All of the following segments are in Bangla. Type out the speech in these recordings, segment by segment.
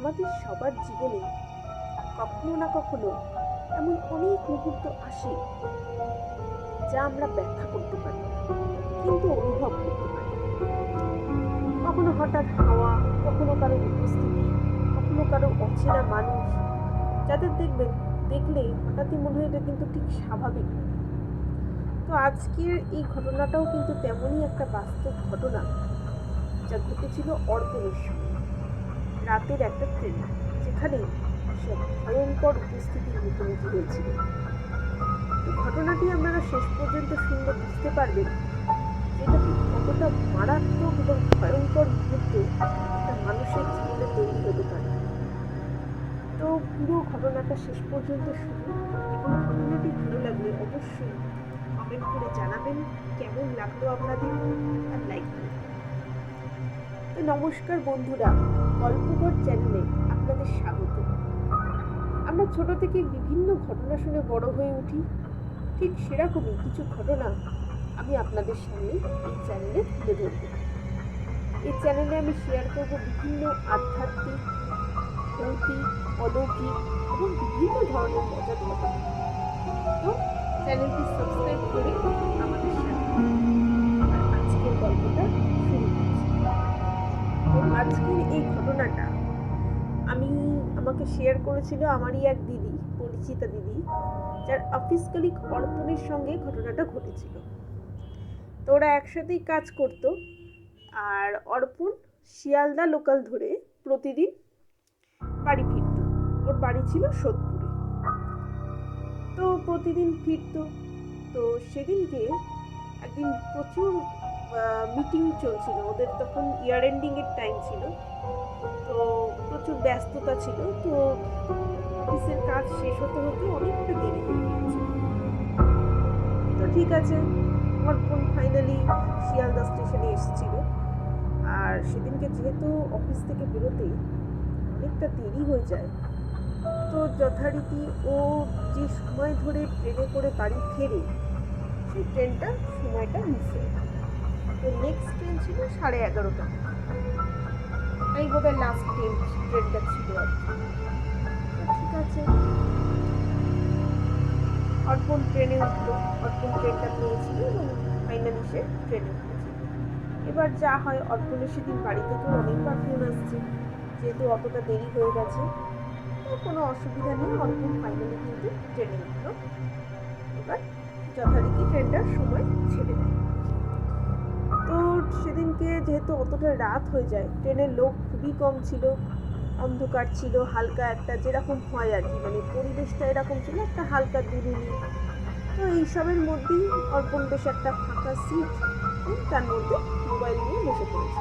আমাদের সবার জীবনে কখনো না কখনো এমন অনেক মুহূর্ত আসে যা আমরা ব্যাখ্যা করতে পারি, কিন্তু অনুভব করতে পারি। কখনো হঠাৎ হাওয়া, কখনো কারও উপস্থিতি, কখনো কারও অচেনা মানুষ, যাদের দেখবেন দেখলে হঠাৎই মনে হয় এটা কিন্তু ঠিক স্বাভাবিক। তো আজকের এই ঘটনাটাও কিন্তু তেমনই একটা বাস্তব ঘটনা যা ঘটেছিল অর্পণের সঙ্গে। রাতের একটা ট্রেন, যেখানে সে ভয়ঙ্কর উপস্থিতির মুখোমুখি হয়েছিল। ঘটনাটি আপনারা শেষ পর্যন্ত শুনলে বুঝতে পারবেন যে এটা ঠিক কতটা মারাত্মক এবং ভয়ঙ্কর মুহূর্ত একটা মানুষের জীবনে তৈরি হতে পারে। তো পুরো ঘটনাটা শেষ পর্যন্ত শুনুন। এবং ঘটনাটি ভালো লাগলে অবশ্যই কমেন্ট করে জানাবেন, কেমন লাগল আপনাদের? আর লাইক নমস্কার বন্ধুরা গল্পঘর চ্যানেলে আপনাদের স্বাগত। আমরা ছোট থেকে বিভিন্ন ঘটনা শুনে বড় হয়ে উঠি। ঠিক সেরকমই কিছু ঘটনা আমি আপনাদের সামনে এই চ্যানেলে তুলে ধরব। এই চ্যানেলে আমি শেয়ার করব বিভিন্ন আধ্যাত্মিক, ভৌতিক, অলৌকিক এবং বিভিন্ন ধরনের মজার ঘটনা। তো চ্যানেলটি সাবস্ক্রাইব করে আমাকে শেয়ার করেছিল আমারই এক দিদি, পরিচিতা দিদি, যার অফিস কলিগ অর্পণের সঙ্গে ঘটনাটা ঘটেছিল। তো ওরা একসাথেই কাজ করত আর অর্পণ শিয়ালদা লোকাল ধরে প্রতিদিন বাড়ি ফিরত। ওর বাড়ি ছিল সোদপুরে। তো প্রতিদিন ফিরত। তো সেদিনকে একদিন প্রচুর মিটিং চলছিল। ওদের তখন ইয়ার এন্ডিংয়ের টাইম ছিল। তো প্রচুর ব্যস্ততা ছিল, তো অফিসের কাজ শেষ হতে হতে অনেকটা দেরি হয়ে গিয়েছিল তো ঠিক আছে, আমার অর্পণ ফাইনালি শিয়ালদা স্টেশনে এসেছিল। আর সেদিনকে যেহেতু অফিস থেকে বেরোতে অনেকটা দেরি হয়ে যায়, তো যথারীতি ও যে সময় ধরে ট্রেনে করে বাড়ি ফেরে সেই ট্রেনটা সময়টা মিস হয়ে তো নেক্সট ট্রেন ছিল সাড়ে এগারোটা। এই বোধহয় লাস্ট ট্রেন ট্রেনটা ছিল আর ঠিক আছে। অর্পণ ট্রেনে উঠল। অর্পণ ট্রেনটা পেয়েছিল এবং ফাইনালি সে ট্রেনে উঠেছে। এবার যা হয়, অর্পণের সেদিন বাড়ি থেকে অনেকবার ফোন আসছে। যেহেতু অতটা দেরি হয়ে গেছে কোনো অসুবিধা নেই, অর্পণ ফাইনালি কিন্তু ট্রেনে উঠল। এবার যথারীতি ট্রেনটার সময় ছেড়ে দেয়। তো যেহেতু অতটা রাত হয়ে যায়। ট্রেনের লোক খুবই কম ছিল, অন্ধকার ছিল, হালকা একটা যেরকম হয় আর কি মানে পরিবেশটা এরকম ছিল, একটা হালকা দুরুনি তো এইসবের মধ্যেই অর্পণ বেশ একটা ফাঁকা সিট তার মধ্যে মোবাইল নিয়ে বসে পড়েছে।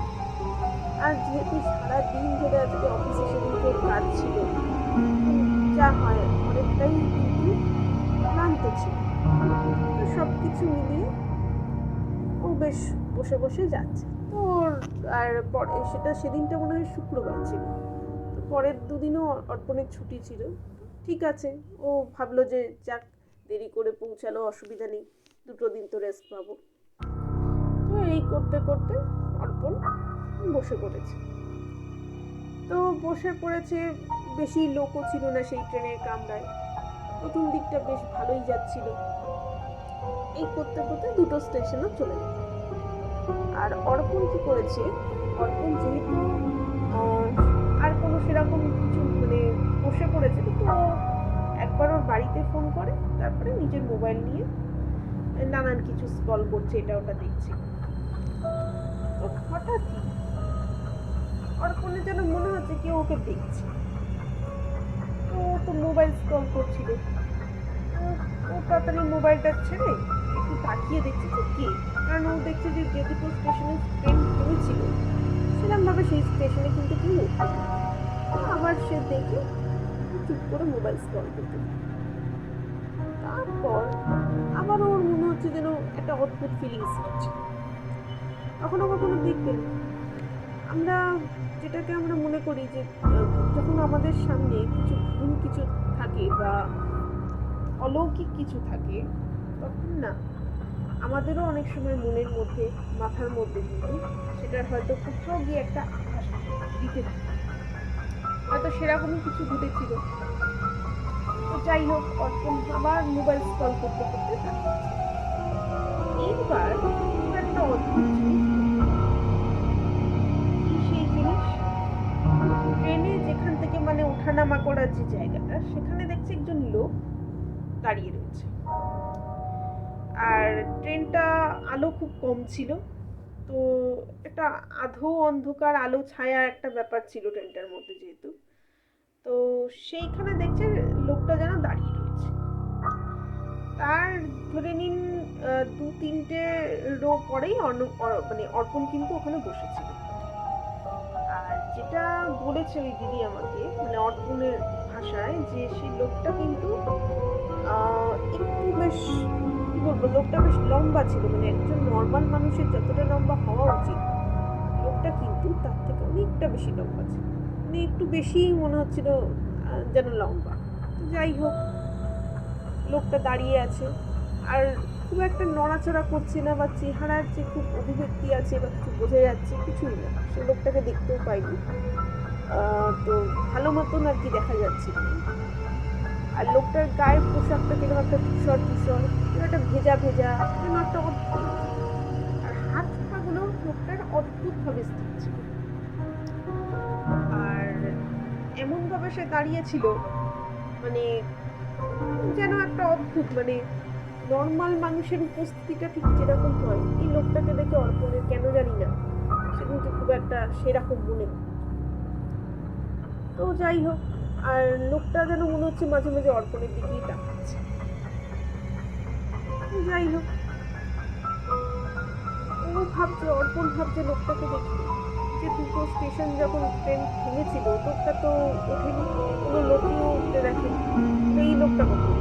আর যেহেতু সারা দিন ধরে আজকে অফিসে সেদিনকে কাজ ছিল, যা হয় অনেকটাই কিন্তু ক্লান্ত ছিল। সব কিছু মিলিয়ে ও বেশ বসে বসে যাচ্ছে। আর পরে সেটা সেদিনটা মনে হয় শুক্রবার ছিল। তো পরের দুদিনও অর্পণের ছুটি ছিল। ঠিক আছে, ও ভাবলো যে যাক, দেরি করে পৌঁছালো, অসুবিধা নেই, দুটো দিন তো রেস্ট পাবো। তো এই করতে করতে অর্পণ বসে পড়েছে। তো বসে পড়েছে, বেশি লোকও ছিল না সেই ট্রেনের কামরায়। প্রথম দিকটা বেশ ভালোই যাচ্ছিল। এই করতে করতে দুটো স্টেশনও চলে গেল। আর অর্পণ কি করেছে? অর্পণ যেহেতু আর কোনো সেরকম কিছু মানে বসে পড়েছিল তো একবার ওর বাড়িতে ফোন করে, তারপরে নিজের মোবাইল নিয়ে নানান কিছু স্কল করছে, এটা ওটা দেখছে। তো হঠাৎই অর্পণের যেন মনে হচ্ছে কেউ ওকে দেখছে। ও তো মোবাইল স্ক্রল করছিল। ও তাড়াতাড়ি মোবাইলটা ছেড়ে তাকিয়ে দেখছে যে কে কারণ ও দেখছে যে দুটো স্টেশনে ট্রেন থেমেছিল সেরকমভাবে সেই স্টেশনে কিন্তু কেউ আবার সে দেখে চুপ করে মোবাইল স্ক্রল করতে তারপর আবার ওর মনে হচ্ছে যেন একটা অদ্ভুত ফিলিংস হচ্ছে কখনো কখনো দেখবেন আমরা যেটাকে আমরা মনে করি যে, যখন আমাদের সামনে কিছু ভুল কিছু থাকে বা অলৌকিক কিছু থাকে, তখন না আমাদেরও অনেক সময় মনের মধ্যে, মাথার মধ্যে কিন্তু সেটার হয়তো কোথাও গিয়ে একটা আভাস দিতে হয়তো সেরকমই কিছু ঘটেছিল। তো যাই হোক, অর্পণ আবার মোবাইল স্ক্রল করতে করতে থাকে। এইবার একটা অদ্ভুত সেই জিনিস? ট্রেনে যেখান থেকে মানে ওঠানামা করার যে জায়গাটা, সেখানে দেখছি একজন লোক দাঁড়িয়ে রয়েছে। আর ট্রেনটা আলো খুব কম ছিল। তো একটা আধো অন্ধকার, আলো ছায়া একটা ব্যাপার ছিল ট্রেনটার মধ্যে যেহেতু। তো সেইখানে দেখছে লোকটা যেন দাঁড়িয়ে রয়েছে। তার ধরে নিন দু তিনটে রো পরেই মানে অর্পণ কিন্তু ওখানে বসেছিল। আর যেটা বলেছে ওই দিদি আমাকে মানে অর্পণের ভাষায়, যে সেই লোকটা কিন্তু একটু বেশ কি বলব, লোকটা বেশ লম্বা ছিল মানে একজন নর্মাল মানুষের যতটা লম্বা হওয়া উচিত, লোকটা কিন্তু তার থেকে অনেকটা বেশি লম্বা ছিল। মানে একটু বেশি মনে হচ্ছিল যেন লম্বা। যাই হোক, লোকটা দাঁড়িয়ে আছে, আর খুব একটা নড়াচড়া করছে না, বা চেহারার যে খুব অভিব্যক্তি আছে, বা কিছু বোঝা যাচ্ছে, কিছুই না। সে লোকটাকে দেখতেও পাইনি। তো ভালো মতন আর কি দেখা যাচ্ছে আর লোকটার গায়ের পোশাকটা কীরকম একটা ধূসর ধূসর কীরকম একটা ভেজা ভেজা। যেন একটা অদ্ভুত। আর হাত পাগুলো লোকটার অদ্ভুতভাবে স্থির ছিল। আর এমনভাবে সে দাঁড়িয়েছিল মানে যেন একটা অদ্ভুত মানে নর্মাল মানুষের উপস্থিতিটা ঠিক যেরকম হয়। এই লোকটাকে দেখে অর্পণের কেন জানি না, সে কিন্তু খুব একটা সেরকম মনে তো যাই হোক আর লোকটা যেন মনে হচ্ছে মাঝে মাঝে অর্পণের দিকেই তাকাচ্ছে। যাই হোক, ও ভাবছে, অর্পণ ভাবছে লোকটাকে দেখি। যে দুটো স্টেশন যখন ট্রেন থেমেছিল লোকটা তো ওঠেনি, কোনো লোকও উঠতে দেখেনি। এই লোকটা কখন?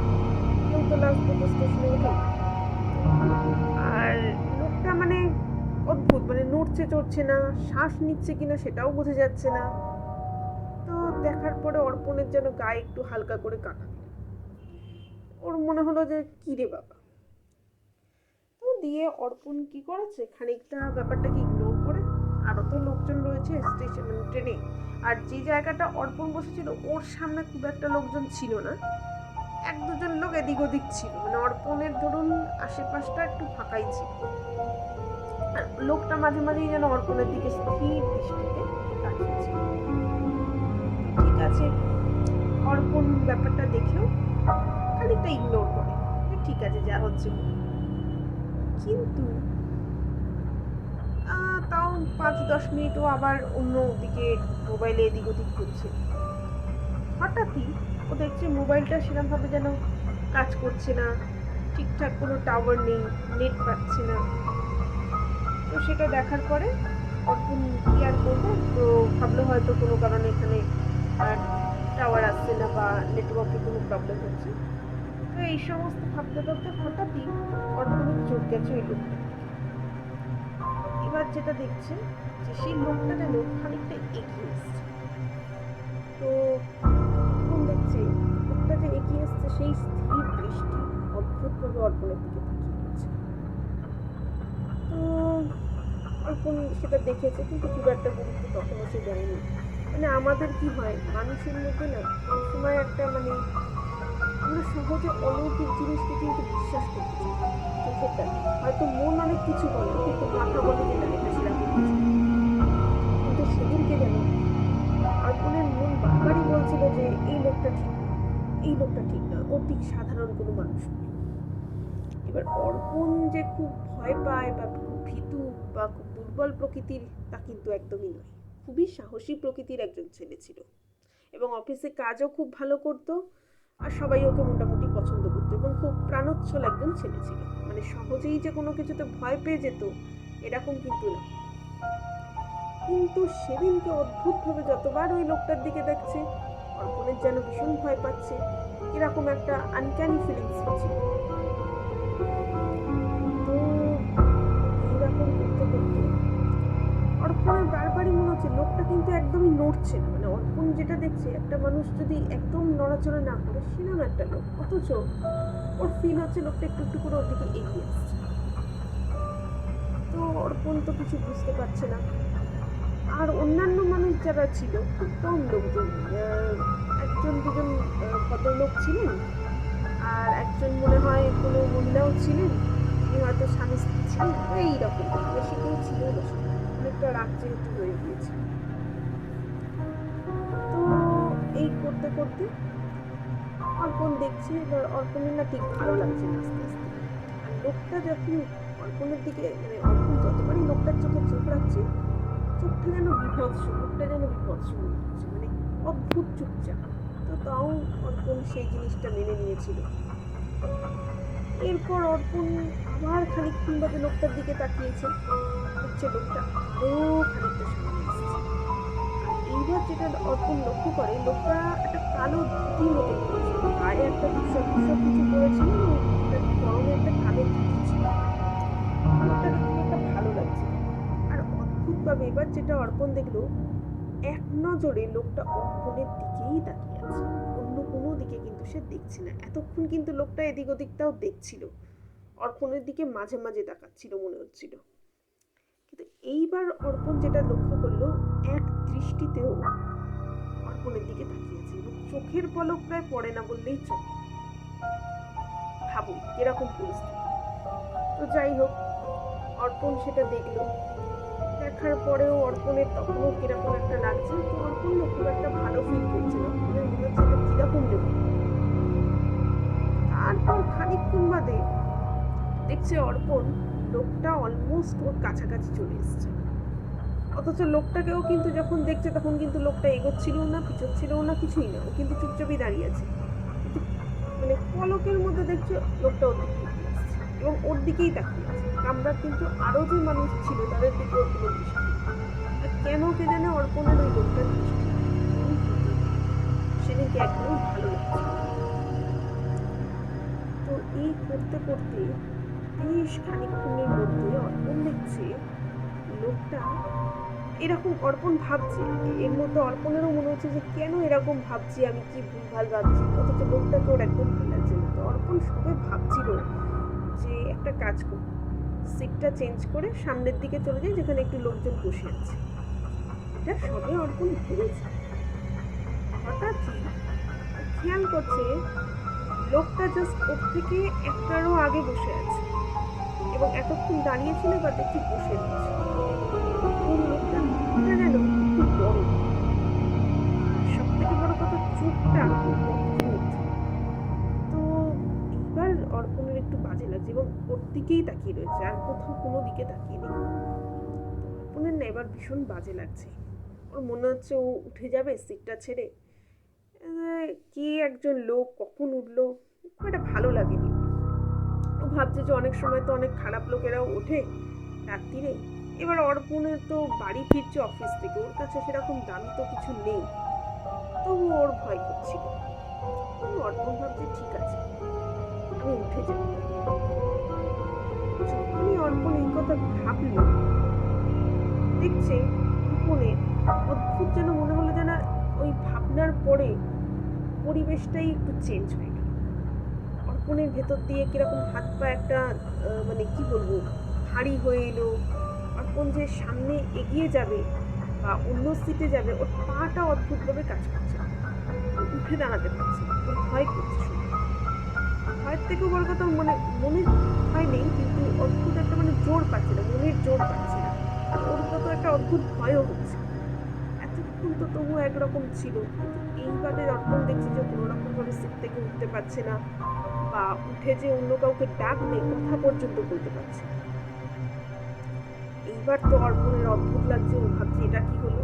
কেউ তো লাস্ট দুটো স্টেশনে ওঠে আর লোকটা মানে অদ্ভুত মানে নড়ছে চড়ছে না, শ্বাস নিচ্ছে কিনা সেটাও বোঝা যাচ্ছে না। দেখার পরে অর্পণের যেন গায়ে একটু হালকা করে কাটা। ওর মনে হলো যে, কি রে বাবা? তো দিয়ে অর্পণ কি করেছে? খানিকটা ব্যাপারটাকে ইগনোর করে আরও তো লোকজন রয়েছে স্টেশন ট্রেনে। আর যে জায়গাটা অর্পণ বসেছিল, ওর সামনে খুব একটা লোকজন ছিল না। এক দুজন লোক এদিক ওদিক ছিল। মানে অর্পণের ধরুন আশেপাশটা একটু ফাঁকাই ছিল। লোকটা মাঝে মাঝেই যেন অর্পণের দিকে স্থির দৃষ্টিতে তাকিয়েছিল ঠিক আছে। অর্পণ ব্যাপারটা দেখেও খানিকটা ইগনোর করে। ঠিক আছে, যা হচ্ছে কিন্তু তাও পাঁচ দশ মিনিটও আবার অন্য দিকে মোবাইলে এদিক ওদিক করছে হঠাৎই ও দেখছে মোবাইলটা সেরকমভাবে যেন কাজ করছে না। ঠিকঠাক কোনো টাওয়ার নেই নেট পাচ্ছে না। তো সেটা দেখার পরে অর্পণ কি আর করবে তো ভাবলো হয়তো কোনো কারণে এখানে টাওয়ার আসছে না বা নেটওয়ার্কে কোনো প্রবলেম হচ্ছে? তো এই সমস্ত ভাবতে ভাবতে হঠাৎই অর্পণের চোখ গেছে ওই লোকটা। এবার যেটা দেখছে যে সেই লোকটা যেন খানিকটা এগিয়ে এসছে। তো এখন দেখছে লোকটা যে এগিয়ে এসছে, সেই স্থির দৃষ্টি অদ্ভুতভাবে অর্পণের দিকে তাকিয়ে রয়েছে। তো অর্পণ সেটা দেখেছে, কিন্তু খুব একটা গুরুত্ব তখনও সে দেয়নি মানে আমাদের কি হয়? মানুষের মধ্যে না সময় একটা মানে আমরা সহজে অলৌকিক জিনিসকে কিন্তু বিশ্বাস করতে চাই। চোখের হয়তো মন অনেক কিছু বলে, কিন্তু মাথা বলে যে না, এটা না। কিন্তু সেদিনকে যেন অর্পণের মন বারবারই বলছিল যে এই লোকটা ঠিক এই লোকটা ঠিক না, ও ঠিক সাধারণ কোনো মানুষ এবার অর্পণ যে খুব ভয় পায় বা খুব ভীতু বা খুব দুর্বল প্রকৃতির, তা কিন্তু একদমই নয়। খুবই সাহসী প্রকৃতির একজন ছেলে ছিল। এবং অফিসে কাজও খুব ভালো করতো আর সবাই ওকে মোটামুটি পছন্দ করতো এবং খুব প্রাণোচ্ছল একজন ছেলে ছিল। মানে সহজেই যে কোনো কিছুতে ভয় পেয়ে যেত এরকম কিন্তু না। কিন্তু সেদিনকে অদ্ভুতভাবে যতবার ওই লোকটার দিকে দেখছে, অর্পণের যেন ভীষণ ভয় পাচ্ছে, এরকম একটা আনক্যানি ফিলিংস হচ্ছে অর্পণের বারবারই মনে হচ্ছে, লোকটা কিন্তু একদমই নড়ছে না। মানে অর্পণ যেটা দেখছে, একটা মানুষ যদি একদম নড়াচড়া না করে সেরকম একটা লোক। অথচ ওর ফিল হচ্ছে লোকটা একটু একটু করে ওর দিকে এগিয়ে আসছে। তো অর্পণ তো কিছু বুঝতে পারছে না। আর অন্যান্য মানুষ যারা ছিল খুব কম লোকজন একজন দুজন ভদ্রলোক ছিলেন, আর একজন মনে হয় কোনো মহিলাও ছিলেন হয়তো স্বামী স্ত্রী ছিলেন, এইরকম। বেশি কেউ ছিল না। অনেকটা রাত যেহেতু হয়ে গিয়েছে। তো এই করতে করতে অর্পণ দেখছি, এবার অর্পণের না ঠিক ভালো লাগছে আস্তে আস্তে। লোকটা যখন অর্পণের দিকে মানে অর্পণ যতবারই লোকটার চোখে চোখ রাখছে, চোখটা যেন বিভৎস, লোকটা যেন বিভৎস হচ্ছে মানে অদ্ভুত চুপচাপ। তো তাও অর্পণ সেই জিনিসটা মেনে নিয়েছিল। এরপর অর্পণ আবার খানিকক্ষণ বাদে লোকটার দিকে তাকিয়েছে। হচ্ছে লোকটা। আরও খানিকটা সামনে এসেছে। এইবার যেটা অর্পণ লক্ষ্য করে, লোকটা একটা কালো ধুতি মতো গায়ে একটা বিষয় বিষয় কিছু পরেছিল পরনে একটা কালো ধুতি ছিল। লোকটাকে খুব একটা ভালো লাগছে। আর অদ্ভুতভাবে এবার যেটা অর্পণ দেখল, এক নজরে লোকটা অর্পণের দিকেই অন্য কোনো দিকে কিন্তু সে দেখছে না। এতক্ষণ কিন্তু লোকটা এদিক ওদিকটাও দেখছিল। অর্পণের দিকে মাঝে মাঝে তাকাচ্ছিল মনে হচ্ছিল। কিন্তু এইবার অর্পণ যেটা লক্ষ্য করল, এক দৃষ্টিতেও অর্পণের দিকে তাকিয়েছে এবং চোখের পলক প্রায় পড়ে না বললেই চলে। ভাবুন, কীরকম পরিস্থিতি। তো যাই হোক, অর্পণ সেটা দেখল। দেখার পরেও অর্পণের তখনও কীরকম একটা লাগছে তো অর্পণ না খুব একটা ভালো ফিল করছে না। মানে মনে হচ্ছে নেব তারপর খানিকক্ষণ বাদে দেখছে অর্পণ লোকটা অলমোস্ট ওর কাছাকাছি চলে এসছে। অথচ লোকটাকেও কিন্তু যখন দেখছে তখন কিন্তু লোকটা এগোচ্ছিলও না, পিছোচ্ছিলও না, কিছুই না। ও কিন্তু চুপচাপই দাঁড়িয়ে আছে। মানে পলকের মধ্যে দেখছে লোকটা ওর দিকে এবং ওর দিকেই তাকিয়ে আছে। আমরা কিন্তু আরও যে মানুষ ছিল, তাদের দিকে কোনো দৃষ্টি কেন কে জানে অর্পণের ওই লোকটার দৃষ্টি। সেদিনকে একদম ভালো তো এই করতে করতে বেশ খানিকক্ষণের মধ্যে অর্পণ দেখছে লোকটা এরকম অর্পণ ভাবছে। এর মধ্যে অর্পণেরও মনে হচ্ছে যে, কেন এরকম ভাবছি? আমি কি ভুলভাল ভাবছি? অথচ লোকটাকে ওর একদম ভালো লাগছে তো অর্পণ সবে ভাবছিল যে একটা কাজ করব সিটটা চেঞ্জ করে সামনের দিকে চলে যাই, যেখানে একটু লোকজন বসে আছে। এটা সবে অর্পণ ভেবেছে হঠাৎই খেয়াল করছে, লোকটা জাস্ট ওর থেকে একটারও আগে বসে আছে এবং এতক্ষণ দাঁড়িয়েছিল বা দেখছি বসে রয়েছে। এবং লোকটার মুখটা বড়। সব থেকে বড় কথা চোখটা লাগছে এবং ওর দিকেই তাকিয়ে রয়েছে, আর কোথাও কোনো দিকে তাকিয়ে নেই। অর্পণের না এবার ভীষণ বাজে লাগছে। ওর মনে হচ্ছে ও উঠে যাবে সিটটা ছেড়ে। কে একজন লোক, কখন উঠল, খুব একটা ভালো লাগেনি। ও ভাবছে যে অনেক সময় তো অনেক খারাপ লোকেরাও ওঠে রাত্রিরে। এবার অর্পণের তো বাড়ি ফিরছে অফিস থেকে, ওর কাছে সেরকম দামি তো কিছু নেই। তবু ওর ভয় করছিল। অর্পণ ভাবছে, ঠিক আছে, আমি উঠে যাই যখনই অর্পণ এই কথা ভাবলো, দেখছে অর্পণের অদ্ভুত যেন মনে হলো যেন ওই ভাবনার পরে পরিবেশটাই একটু চেঞ্জ হয়ে গেল। অর্পণের ভেতর দিয়ে কীরকম হাত পা একটা মানে কি বলব, ভারী হয়ে এলো। অর্পণ যে সামনে এগিয়ে যাবে বা অন্য সিটে যাবে, ওর পাটা অদ্ভুতভাবে কাজ করছে। উঠে দাঁড়াতে পারছে ভয় করছে শুনে ভয়ের থেকেও বড় কথা মানে মনে ভয় নেই কিন্তু অদ্ভুত একটা মানে জোর পাচ্ছে না মনের জোর পাচ্ছে না কত একটা অদ্ভুত ভয়ও হচ্ছে। এতক্ষণ তো তবু একরকম ছিল। এইবারে অর্পণ দেখছি যে কোনো রকমভাবে সিট থেকে উঠতে পারছে না, বা উঠে যে অন্য কাউকে ডাকলে কথা পর্যন্ত বলতে পারছে না। এইবার তো অর্পণের অদ্ভুত লাগছে, ও ভাবছে এটা কি হলো?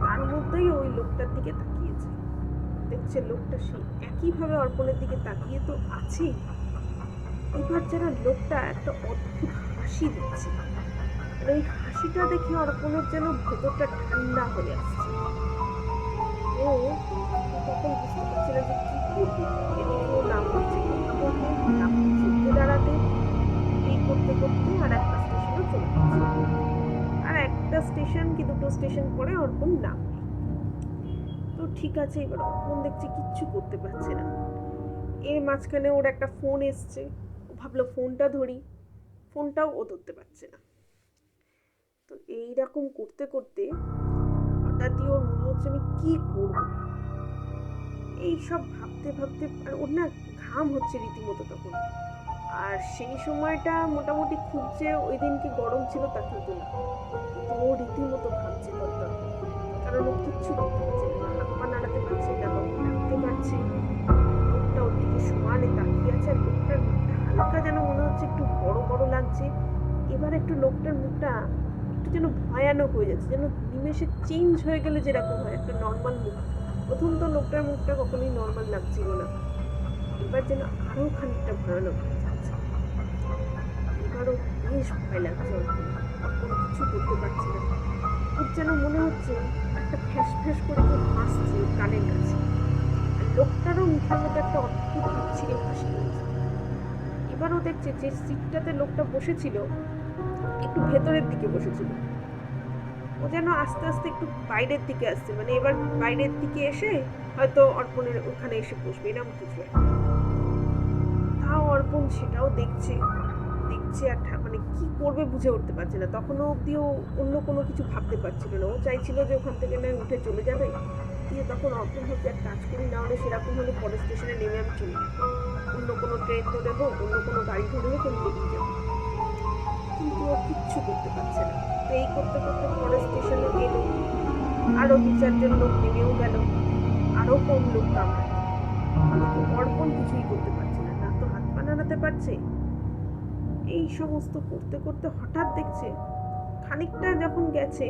তার মধ্যেই ওই লোকটার দিকে দেখছে লোকটা সেই একইভাবে অর্পণের দিকে তাকিয়ে তো আছেই এবার যেন লোকটা একটা অদ্ভুত হাসি দিচ্ছে। ওই হাসিটা দেখে অর্পণের যেন ভেতরটা ঠান্ডা হয়ে আসছে। ও তখন বুঝতে পারছে না যে কি এই করতে করতে আর একটা চলে আর একটা স্টেশন কি, দুটো স্টেশন পরে অর্পণ নাম তো ঠিক আছে, এবার অর্পণ দেখছে কিচ্ছু করতে পারছে না। এর মাঝখানে ওর একটা ফোন এসছে। ও ভাবলো ফোনটা ধরি। ফোনটাও ও ধরতে পারছে না। তো এইরকম করতে করতে হঠাৎই ওর মনে হচ্ছে, আমি কি করব? এই সব ভাবতে ভাবতে আর ওর না ঘাম হচ্ছে রীতিমতো তখন। আর সেই সময়টা মোটামুটি খুব যে ওই দিনকে গরম ছিল তা কিন্তু না। কিন্তু ও রীতিমতো ঘামছে কারণ ও কিচ্ছু করতে পারছে লোকটা ওর দিকে সমানে তাকিয়ে আছে আর লোকটার মুখটা যেন মনে হচ্ছে একটু বড় বড় লাগছে। এবার একটু লোকটার মুখটা একটু যেন ভয়ানক হয়ে যাচ্ছে, যেন নিমেষে চেঞ্জ হয়ে গেলে যেরকম হয় একটা নর্মাল মুখ। প্রথম তো লোকটার মুখটা কখনোই নর্মাল লাগছিল না। এবার যেন আরও খানিকটা ভয়ানক হয়ে যাচ্ছে। এবারও বেশ ভয় লাগছে কোনো কিছু করতে পারছি না। ওর যেন মনে হচ্ছে একটা ফ্যাস ফ্যাস করে কেউ হাসছে কানের কাছে। লোকটারও মুখের মধ্যে একটা অদ্ভুত বিচ্ছিরি হাসি রয়েছে এবারও দেখছে যে সিটটাতে লোকটা বসেছিল, একটু ভেতরের দিকে বসেছিল। ও যেন আস্তে আস্তে একটু বাইরের দিকে আসছে। মানে এবার বাইরের দিকে এসে হয়তো অর্পণের ওখানে এসে বসবে, এরকম কিছু। তাও অর্পণ সেটাও দেখছে দেখছে আর মানে কি করবে বুঝে উঠতে পারছে না। তখনও অব্দিও অন্য কোনো কিছু ভাবতে পারছিল না। ও চাইছিল যে ওখান থেকে না উঠে চলে যাবে। দিয়ে তখন এক কাজ করি না হলে সেরকম হলে পরের স্টেশনে নেমে আমি চলে অন্য কোনো ট্রেন ধরে হোক অন্য কোনো গাড়ি ধরে হোক আমি বেরিয়ে যাব। কিন্তু ও কিচ্ছু করতে পারছে না। তো এই করতে করতে পরের স্টেশনে গেল। আরও দু চারজন লোক নেমেও গেল। আরও কম লোক কামড়ায় কিন্তু অর্পণ কিছুই করতে পারছে না। না তো হাত পা নাড়াতে পারছে? এই সমস্ত করতে করতে হঠাৎ দেখছে, খানিকটা যখন গেছে,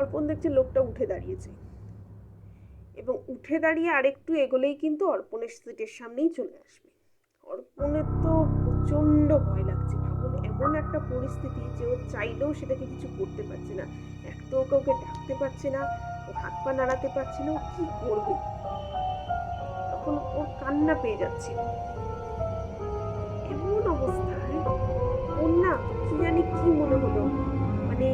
অর্পণ দেখছে লোকটা উঠে দাঁড়িয়েছে। এবং উঠে দাঁড়িয়ে আরেকটু এগোলেই কিন্তু অর্পণের সিটের সামনেই চলে আসবে। অর্পণের তো প্রচণ্ড ভয় লাগছে। ভাবুন, এমন একটা পরিস্থিতি যে ও চাইলেও সেটাকে কিছু করতে পারছে না। এক তো কাউকে ডাকতে পারছে না, ও হাত পা নাড়াতে পারছে না, ও কি করবে? তখন ওর কান্না পেয়ে যাচ্ছে। এমন অবস্থায় ওর না কি জানি কি মনে হলো। মানে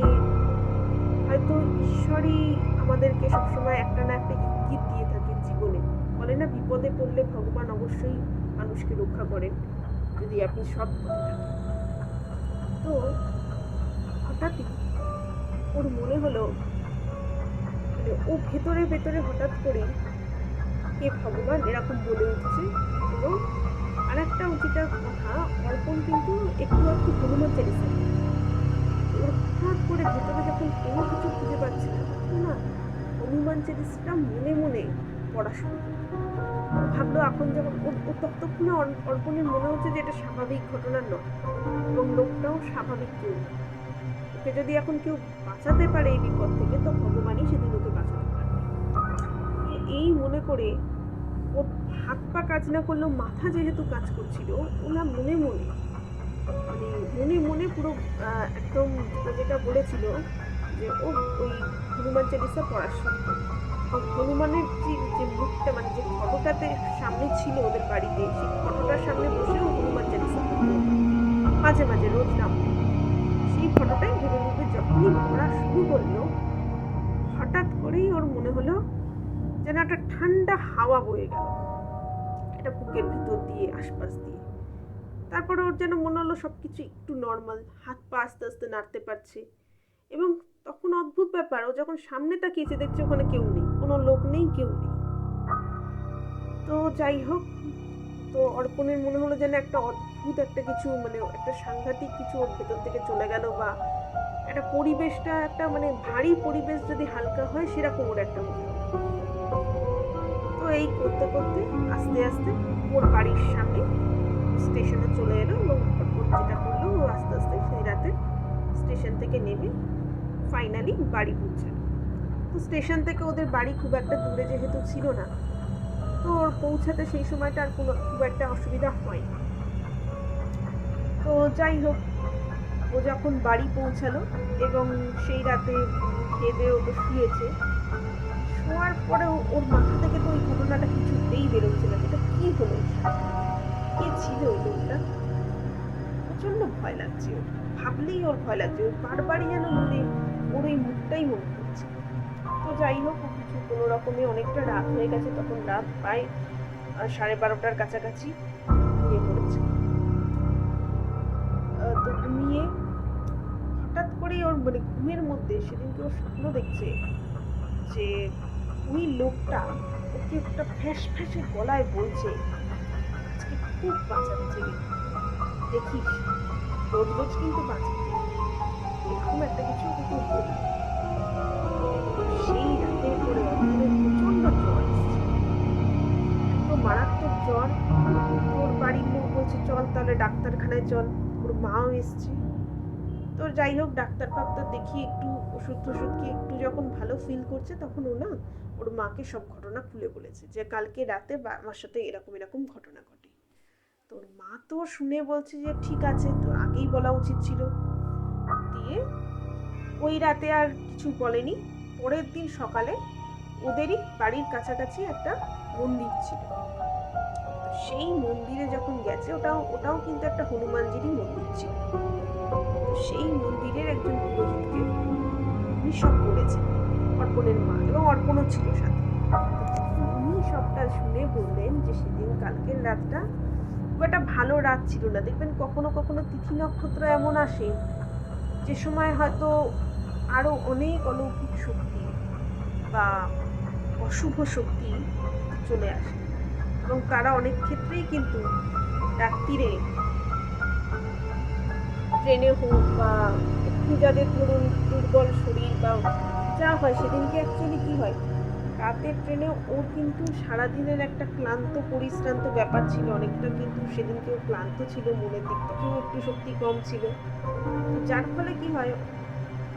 হয়তো ঈশ্বরই আমাদেরকে সবসময় একটা না একটা ইঙ্গিত দিয়ে থাকেন জীবনে। বলে না, বিপদে পড়লে ভগবান অবশ্যই মানুষকে রক্ষা করেন, যদি আপনি সৎ থাকেন। তো হঠাৎই ওর মনে হলো মানে ও ভেতরে ভেতরে হঠাৎ করে হে ভগবান এরকম বলে উঠছে। এবং আর একটা যেটা কথা, অর্পণ কিন্তু একটু একটু হনুমান ওর হঠাৎ করে ভেতরে যখন কোনো কিছু খুঁজে পাচ্ছে না হনুমান চালিসাটা মনে মনে পড়া শুরু ভাবলো এখন যেমন ওর ওর ততক্ষণে অর- অর্পণের মনে হচ্ছে যে এটা স্বাভাবিক ঘটনা নয় এবং লোকটাও স্বাভাবিক কেউ ওকে যদি এখন কেউ বাঁচাতে পারে এই বিপদ থেকে, তো ভগবানই সেদিন ওকে বাঁচাতে পারে এই মনে করে ও হাত পা কাজ না করলেও মাথা যেহেতু কাজ করছিল ওনা মনে মনে মানে মনে মনে পুরো একদম যেটা বলেছিল যে ও ওই হনুমান চালিসা পড়ার। এবং হনুমানের যে মুখটা মানে যে ফটোটাতে সামনে ছিল ওদের বাড়িতে, সেই ফটোটার সামনে বসেও হনুমান চালিসা মাঝে মাঝে রোজ নাম সেই ফটোটাই ভেবে ভেবে যখনই পড়া শুরু করল, হঠাৎ করেই ওর মনে হলো যেন একটা ঠান্ডা হাওয়া বয়ে গেল। এটা বুকের ভিতর দিয়ে, আশপাশ দিয়ে। তারপরে ওর যেন মনে হলো সব কিছু একটু নর্মাল হাত পা আস্তে আস্তে নাড়তে পারছে। এবং তখন অদ্ভুত ব্যাপার, ও যখন সামনে তাকিয়েছে দেখছে ওখানে কেউ নেই, কোনো লোক নেই, কেউ নেই। তো যাই হোক, তো অর্পণের মনে হলো যেন একটা অদ্ভুত একটা কিছু মানে একটা সাংঘাতিক কিছু ওর ভেতর থেকে চলে গেল বা একটা পরিবেশটা, একটা মানে ভারী পরিবেশ যদি হালকা হয়, সেরকম ওর একটা মনে তো এই করতে করতে, আস্তে আস্তে ওর বাড়ির সামনে স্টেশনে চলে এলো এবং যেটা করল, ও আস্তে আস্তে সেই রাতে স্টেশন থেকে নেমে ফাইনালি বাড়ি পৌঁছালো। তো স্টেশন থেকে ওদের বাড়ি খুব একটা দূরে যেহেতু ছিল না, তো ওর পৌঁছাতে সেই সময়টা আর কোনো খুব একটা অসুবিধা হয়নি। তো যাই হোক, ও যখন বাড়ি পৌঁছালো এবং সেই রাতে খেয়ে ও তো শুয়েছে, শোয়ার পরেও ওর মাথা থেকে তো ওই ঘটনাটা কিছুতেই বেরোচ্ছে না এটা কি হলো? কে ছিল ওই লোকটা? প্রচণ্ড ভয় লাগছে ওর, ভাবলেই ওর ভয় লাগছে, ওর বারবারই যেন মনে ওর ওই মুখটাই মনে হচ্ছে। তো যাই হোক, কিছু কোনো রকমে অনেকটা রাত হয়ে গেছে, তখন রাত প্রায় সাড়ে বারোটার কাছাকাছি ঘুমিয়ে পড়েছে। তো ঘুমিয়ে হঠাৎ করেই ওর মানে ঘুমের মধ্যে সেদিনকে ওর স্বপ্ন দেখছে যে ওই লোকটা ওকে একটা ফ্যাস ফ্যাসে গলায় বলছে, আজকে খুব জেগে। দেখিস, রোজ রোজ কিন্তু বাঁচাতে এরকম একটা কিছু সেই এত মারাত্মক বাড়ির বলছে, চল তাহলে ডাক্তারখানায় চল। ওর মাও এসছে। যাই হোক, ডাক্তার ফাক্তার দেখিয়ে একটু ওষুধ টষুধ একটু যখন ভালো ফিল করছে, তখন ও না, ওর মাকে সব ঘটনা খুলে বলেছে যে, কালকে রাতে আমার সাথে এরকম এরকম ঘটনা ঘটে। তো ওর মা তো শুনে বলছে যে, ঠিক আছে। তোর আগেই বলা উচিত ছিল। দিয়ে ওই রাতে আর কিছু বলেনি। পরের দিন সকালে ওদেরই বাড়ির কাছাকাছি একটা মন্দির ছিল। সেই মন্দিরে যখন গেছে, ওটাও ওটাও কিন্তু একটা হনুমানজিরই মন্দির ছিল। সেই মন্দিরের একজন পুরোহিতকে উনি সব বলেছেন, অর্পণের মা এবং অর্পণও ছিল সাথে। উনি সবটা শুনে বললেন যে সেদিন কালকের রাতটা খুব একটা ভালো রাত ছিল না। দেখবেন কখনো কখনো তিথি নক্ষত্র এমন আসে যে সময় হয়তো আরও অনেক অলৌকিক শক্তি বা অশুভ শক্তি চলে আসে। এবং তারা অনেক ক্ষেত্রেই কিন্তু রাত্রিরে ট্রেনে হোক বা একটু যাদের ধরুন দুর্বল শরীর বা যা হয়, সেদিনকে অ্যাকচুয়ালি কী হয়? রাতের ট্রেনে ওর কিন্তু সারাদিনের একটা ক্লান্ত, পরিশ্রান্ত ব্যাপার ছিল। অনেকটা কিন্তু সেদিনকে ও ক্লান্ত ছিল, মনের দিক থেকেও একটু শক্তি কম ছিল। যার ফলে কি হয়,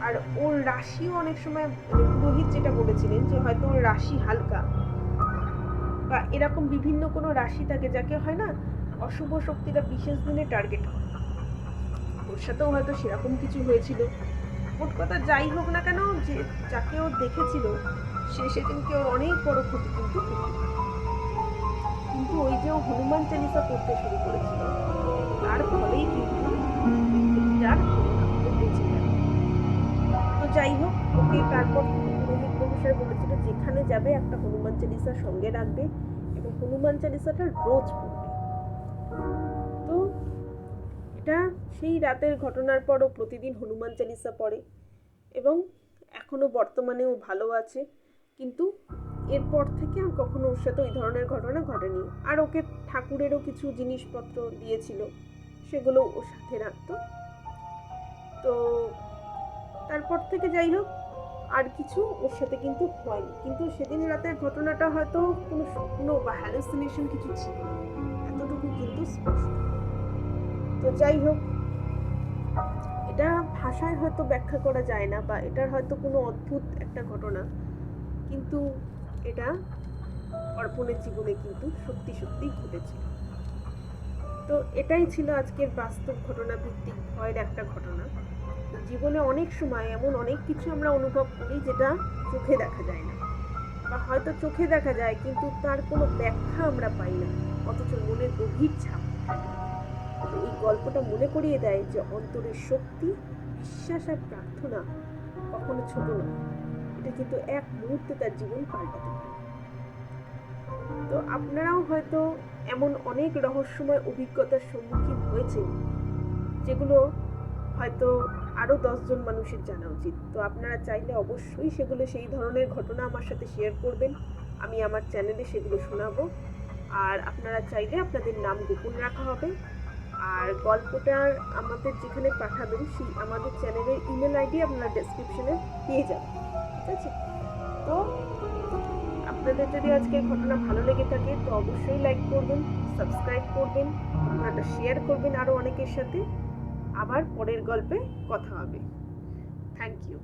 আর ওর রাশিও অনেক সময় মানে পুরোহিত যেটা বলেছিলেন যে হয়তো ওর রাশি হালকা বা এরকম বিভিন্ন কোনো রাশি থাকে যাকে হয় না, অশুভ শক্তিটা বিশেষ দিনে টার্গেট ওর সাথেও হয়তো সেরকম কিছু হয়েছিল। মোট কথা যাই হোক না কেন, যে যাকে ও দেখেছিল সে সেদিনকে অনেক বড় ক্ষতি কিন্তু কিন্তু ওই যে ও হনুমান চালিসা করতে শুরু করেছিল, তার ফলেই কিন্তু তো যাই হোক, ওকে তারপর পুরোহিত মহাশয় বলেছিল, যেখানে যাবে একটা হনুমান চালিসা সঙ্গে রাখবে এবং হনুমান চালিসাটা রোজ পড়বে। তো এটা সেই রাতের ঘটনার পরও প্রতিদিন হনুমান চালিসা পড়ে এবং এখনও বর্তমানে ও ভালো আছে। কিন্তু এরপর থেকে আর কখনো ওর সাথে ওই ধরনের ঘটনা ঘটেনি। আর ওকে ঠাকুরেরও কিছু জিনিসপত্র দিয়েছিল, সেগুলো ওর সাথে রাখতো। তো তারপর থেকে যাই হোক, আর কিছু ওর সাথে কিন্তু হয়নি। কিন্তু সেদিন রাতের ঘটনাটা হয়তো কোনো স্বপ্ন বা হ্যালুসিনেশন কিছু ছিল। এতটুকু কিন্তু স্পষ্ট। তো যাই হোক, এটা ভাষায় হয়তো ব্যাখ্যা করা যায় না বা এটার হয়তো কোনো অদ্ভুত একটা ঘটনা। কিন্তু এটা অর্পণের জীবনে কিন্তু সত্যি সত্যি ঘটেছিল তো এটাই ছিল আজকের বাস্তব ঘটনা ভিত্তিক ভয়ের একটা ঘটনা। জীবনে অনেক সময় এমন অনেক কিছু আমরা অনুভব করি যেটা চোখে দেখা যায় না। বা হয়তো চোখে দেখা যায় কিন্তু তার কোনো ব্যাখ্যা আমরা পাই না, অথচ মনের গভীর ছাপ তো এই গল্পটা মনে করিয়ে দেয় যে অন্তরের শক্তি, বিশ্বাস আর প্রার্থনা কখনো ছোট নয়। এটা কিন্তু এক মুহূর্তে তার জীবন পাল্টাতে পারে। তো আপনারাও হয়তো এমন অনেক রহস্যময় অভিজ্ঞতার সম্মুখীন হয়েছেন, যেগুলো হয়তো আরও দশজন মানুষের জানা উচিত। তো আপনারা চাইলে অবশ্যই সেগুলো, সেই ধরনের ঘটনা আমার সাথে শেয়ার করবেন। আমি আমার চ্যানেলে সেগুলো শোনাবো। আর আপনারা চাইলে আপনাদের নাম গোপন রাখা হবে। আর গল্পটার আমাদের যেখানে পাঠাবেন, সেই আমাদের চ্যানেলের ইমেল আইডি আপনারা ডেসক্রিপশনে পেয়ে যাবেন। ঠিক আছে? তো আপনাদের যদি আজকের ঘটনা ভালো লেগে থাকে, তো অবশ্যই লাইক করবেন সাবস্ক্রাইব করবেন ঘটনাটা শেয়ার করবেন আরও অনেকের সাথে। আবার পরের গল্পে কথা হবে। Thank you